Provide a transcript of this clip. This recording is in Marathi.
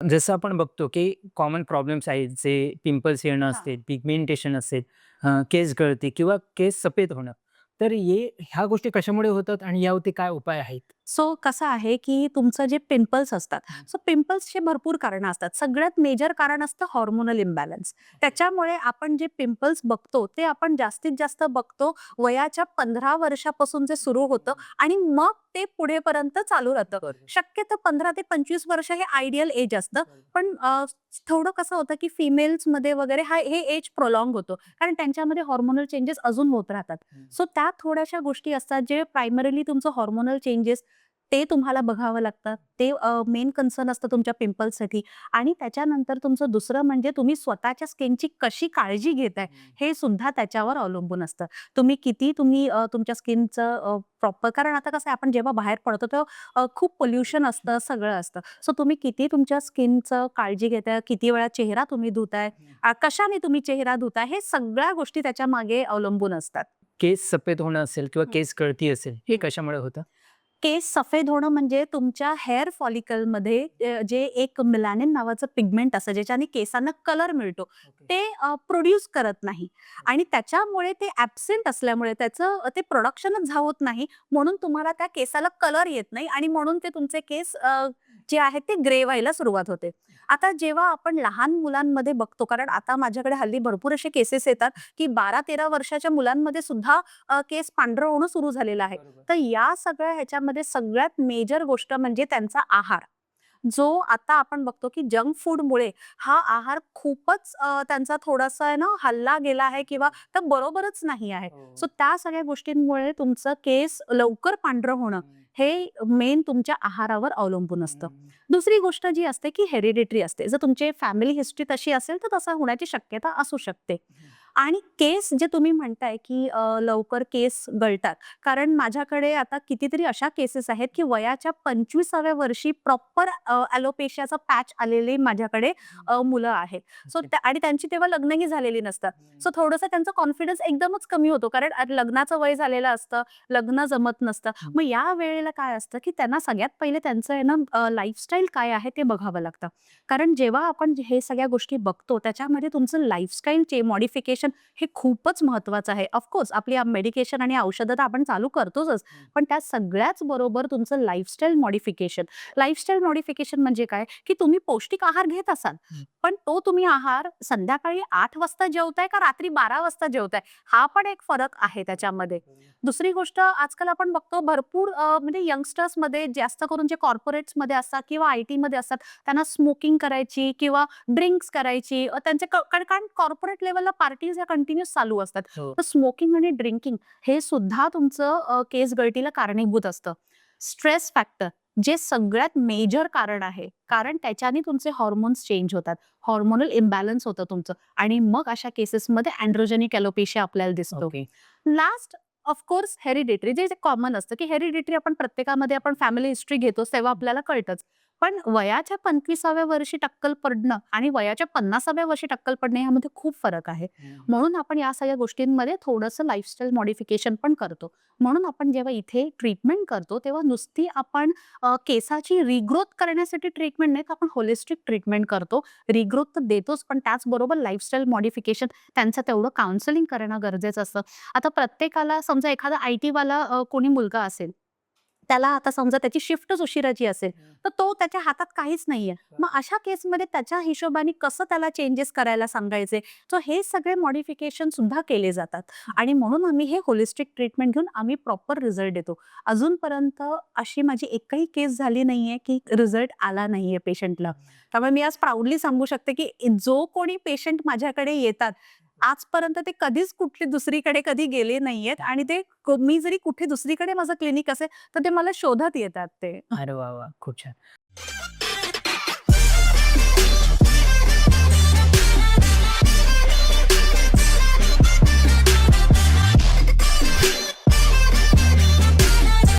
जसं आपण बघतो की कॉमन प्रॉब्लेम्स आहेत जे पिंपल्स येणं हां. असते, पिगमेंटेशन असेल, अ, केस गळती किंवा केस सफेद होणं. तर ये ह्या गोष्टी कशामुळे होतात आणि यावरती काय उपाय आहेत? सो कसं आहे, की तुमचं जे पिंपल्स असतात, हं. सो पिंपल्सचे भरपूर कारणं असतात. सगळ्यात मेजर कारण असतं हार्मोनल इम्बॅलन्स. त्याच्यामुळे आपण जे पिंपल्स बघतो, ते आपण जास्तीत जास्त बघतो वयाच्या 15 वर्षापासून जे सुरू होतं आणि मग ते पुढेपर्यंत चालू राहतं. बरोबर. शक्यतो 15 ते 25 वर्ष हे आयडियल एज असतं. पण अ, थोडं कसं होतं, की फिमेल्समध्ये वगैरे हा हे एज प्रोलॉन्ग होतो. कारण त्यांच्यामध्ये हार्मोनल चेंजेस अजून होत राहतात. हं. सो त्या थोड्याशा गोष्टी असतात, जे प्रायमरीली तुमचं हार्मोनल चेंजेस ते तुम्हाला बघावं लागतं. ते मेन कन्सर्न असतं तुमच्या पिंपल्ससाठी आणि त्याच्यानंतर तुमचं दुसरं म्हणजे तुम्ही स्वतःच्या स्किनची कशी काळजी घेताय, हे सुद्धा त्याच्यावर अवलंबून असतं. तुम्ही किती तुम्ही तुमच्या स्किनचं प्रॉपर कारण आता कसं आहे आपण जेव्हा बाहेर पडतो तेव्हा खूप पोल्युशन असतं, सगळं असतं. सो तुम्ही किती तुमच्या स्किनचं काळजी घेताय, किती वेळा चेहरा तुम्ही धुताय, कशाने तुम्ही चेहरा धुताय, हे सगळ्या गोष्टी त्याच्यामागे अवलंबून असतात. केस सफेद होणं असेल किंवा. केस गळती असेल, हं. कशामुळे होतं? केस सफेद होणं म्हणजे तुमच्या हेअर फॉलिकलमध्ये जे एक मेलॅनिन नावाचं पिगमेंट असतं, ज्याच्याने केसांना कलर मिळतो, ते प्रोड्यूस करत नाही आणि त्याच्यामुळे ते ॲब्सेंट असल्यामुळे त्याचं ते प्रोडक्शनच होत नाही. म्हणून तुम्हाला त्या केसाला कलर येत नाही आणि म्हणून ते तुमचे केस जे आहेत ते ग्रे व्हायला सुरुवात होते. आता जेव्हा आपण लहान मुलांमध्ये बघतो, कारण आता माझ्याकडे हल्ली भरपूर असे केसेस येतात, की 12-13 वर्षाच्या मुलांमध्ये सुद्धा केस पांढरं होणं सुरू झालेलं आहे. तर या सगळ्या ह्याच्यामध्ये सगळ्यात मेजर गोष्ट म्हणजे त्यांचा आहार. जो आता आपण बघतो, की जंक फूडमुळे हा आहार खूपच त्यांचा थोडासा आहे ना हलला गेला आहे किंवा तर बरोबरच नाही आहे. सो त्या सगळ्या गोष्टींमुळे तुमचं केस लवकर पांढरं होणं, हे मेन तुमच्या आहारावर अवलंबून असतं. दुसरी गोष्ट जी असते, की हेरिडिटरी असते. जर तुमची फॅमिली हिस्ट्री तशी असेल, तर तसं होण्याची शक्यता असू शकते. आणि केस जे तुम्ही म्हणताय, की लवकर केस गळतात. कारण माझ्याकडे आता कितीतरी अशा केसेस आहेत, की वयाच्या 25व्या वर्षी प्रॉपर अ, ॲलोपेशियाचा पॅच आलेले माझ्याकडे मुलं आहेत. सो आणि त्यांची तेव्हा लग्नही झालेली नसतात. सो थोडंसं त्यांचा कॉन्फिडन्स एकदमच कमी होतो. कारण लग्नाचं वय झालेलं असतं, लग्न जमत नसतं. मग या वेळेला काय असतं, की त्यांना सगळ्यात पहिले त्यांचं आहे ना लाईफस्टाईल काय आहे ते बघावं लागतं. कारण जेव्हा आपण हे सगळ्या गोष्टी बघतो, त्याच्यामध्ये तुमचं लाईफस्टाईलचे मॉडिफिकेशन हे खूपच महत्त्वाचं आहे. ऑफकोर्स आपली मेडिकेशन आणि औषधं तर आपण चालू करतोचच. पण त्या सगळ्याच बरोबर तुमचं लाईफस्टाईल मॉडिफिकेशन. लाईफस्टाईल मॉडिफिकेशन म्हणजे काय, की तुम्ही पौष्टिक आहार घेत असाल, हं. पण तो तुम्ही आहार संध्याकाळी 8 वाजता जेवताय का रात्री 12 वाजता जेवताय, हा पण एक फरक आहे त्याच्यामध्ये. दुसरी गोष्ट आजकाल आपण बघतो भरपूर म्हणजे यंगस्टर्समध्ये जास्त करून जे कॉर्पोरेट्समध्ये असतात किंवा आय-टीमध्ये असतात, त्यांना स्मोकिंग करायची किंवा ड्रिंक्स करायची त्यांचे कारण कॉर्पोरेट लेव्हलला पार्टीज ह्या कंटिन्यूअस चालू असतात. हो. तर स्मोकिंग आणि ड्रिंकिंग हे सुद्धा तुमचं केस गळतीला कारणीभूत असतं. स्ट्रेस फॅक्टर जे सगळ्यात मेजर कारण आहे. कारण त्याच्याने तुमचे हार्मोन्स चेंज होतात. हार्मोनल इम्बॅलन्स होतं तुमचं आणि मग अशा केसेसमध्ये अँड्रोजेनिक एलोपेशिया आपल्याला दिसतो. लास्ट ऑफकोर्स हेरिडिटरी जे कॉमन असतं, की हेरिडिटरी आपण प्रत्येकामध्ये आपण फॅमिली हिस्ट्री घेतोच तेव्हा आपल्याला कळतंच. पण वयाच्या 25व्या वर्षी टक्कल पडणं आणि वयाच्या 50व्या वर्षी टक्कल पडणं यामध्ये खूप फरक आहे. म्हणून आपण या सगळ्या गोष्टींमध्ये थोडंसं लाईफस्टाईल मॉडिफिकेशन पण करतो. म्हणून आपण जेव्हा इथे ट्रीटमेंट करतो, तेव्हा नुसती आपण अ, केसाची रिग्रोथ करण्यासाठी ट्रीटमेंट नाही, तर आपण होलिस्टिक ट्रीटमेंट करतो. रिग्रोथ तर देतोच, पण त्याचबरोबर लाईफस्टाईल मॉडिफिकेशन त्यांचं तेवढं काउन्सिलिंग करणं गरजेचं असतं. आता प्रत्येकाला समजा एखादा आय-टीवाला अ, कोणी मुलगा असेल, त्याला आता समजा त्याची शिफ्टच उशिराची असेल, तर तो त्याच्या हातात काहीच नाहीये. मग अशा केसमध्ये त्याच्या हिशोबाने कसं त्याला चेंजेस करायला सांगायचे, सो हे सगळे मॉडिफिकेशन सुद्धा केले जातात आणि म्हणून आम्ही हे होलिस्टिक ट्रीटमेंट घेऊन आम्ही प्रॉपर रिझल्ट देतो. अजूनपर्यंत अशी माझी एकही केस झाली नाहीये, की रिझल्ट आला नाहीये पेशंटला. त्यामुळे मी आज प्राउडली सांगू शकते, की जो कोणी पेशंट माझ्याकडे येतात, आजपर्यंत ते कधीच कुठली दुसरीकडे कधी गेले नाहीयेत आणि ते मी जरी कुठे दुसरीकडे माझं क्लिनिक असेल, तर ते मला शोधत येतात ते. अरे वा वा खूप छान.